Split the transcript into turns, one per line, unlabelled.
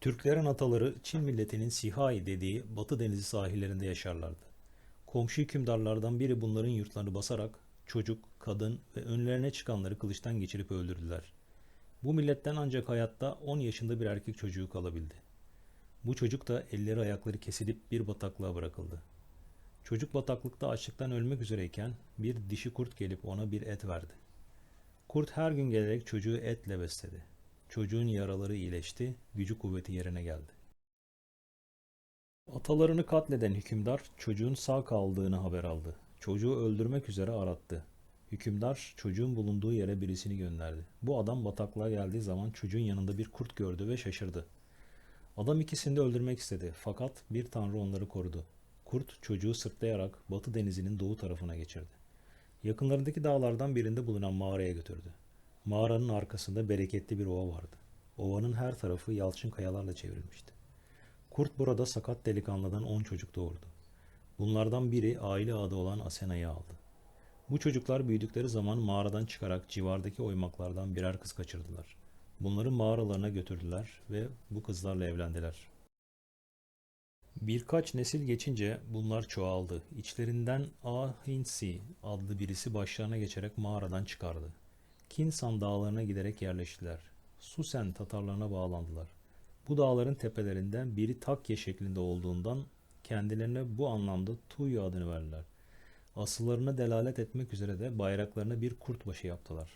Türklerin ataları Çin milletinin Sihai dediği Batı Denizi sahillerinde yaşarlardı. Komşu hükümdarlardan biri bunların yurtlarını basarak çocuk, kadın ve önlerine çıkanları kılıçtan geçirip öldürdüler. Bu milletten ancak hayatta 10 yaşında bir erkek çocuğu kalabildi. Bu çocuk da elleri ayakları kesilip bir bataklığa bırakıldı. Çocuk bataklıkta açlıktan ölmek üzereyken bir dişi kurt gelip ona bir et verdi. Kurt her gün gelerek çocuğu etle besledi. Çocuğun yaraları iyileşti, gücü kuvveti yerine geldi. Atalarını katleden hükümdar çocuğun sağ kaldığını haber aldı. Çocuğu öldürmek üzere arattı. Hükümdar çocuğun bulunduğu yere birisini gönderdi. Bu adam bataklığa geldiği zaman çocuğun yanında bir kurt gördü ve şaşırdı. Adam ikisini de öldürmek istedi fakat bir tanrı onları korudu. Kurt çocuğu sırtlayarak Batı denizinin doğu tarafına geçirdi. Yakınlarındaki dağlardan birinde bulunan mağaraya götürdü. Mağaranın arkasında bereketli bir ova vardı. Ovanın her tarafı yalçın kayalarla çevrilmişti. Kurt burada sakat delikanlıdan on çocuk doğurdu. Bunlardan biri aile adı olan Asena'yı aldı. Bu çocuklar büyüdükleri zaman mağaradan çıkarak civardaki oymaklardan birer kız kaçırdılar. Bunları mağaralarına götürdüler ve bu kızlarla evlendiler. Birkaç nesil geçince bunlar çoğaldı. İçlerinden Ahinsi adlı birisi başlarına geçerek mağaradan çıkardı. Kinsan dağlarına giderek yerleştiler. Susen Tatarlarına bağlandılar. Bu dağların tepelerinden biri Takye şeklinde olduğundan kendilerine bu anlamda Tuyu adını verdiler. Asıllarına delalet etmek üzere de bayraklarına bir kurt başı yaptılar.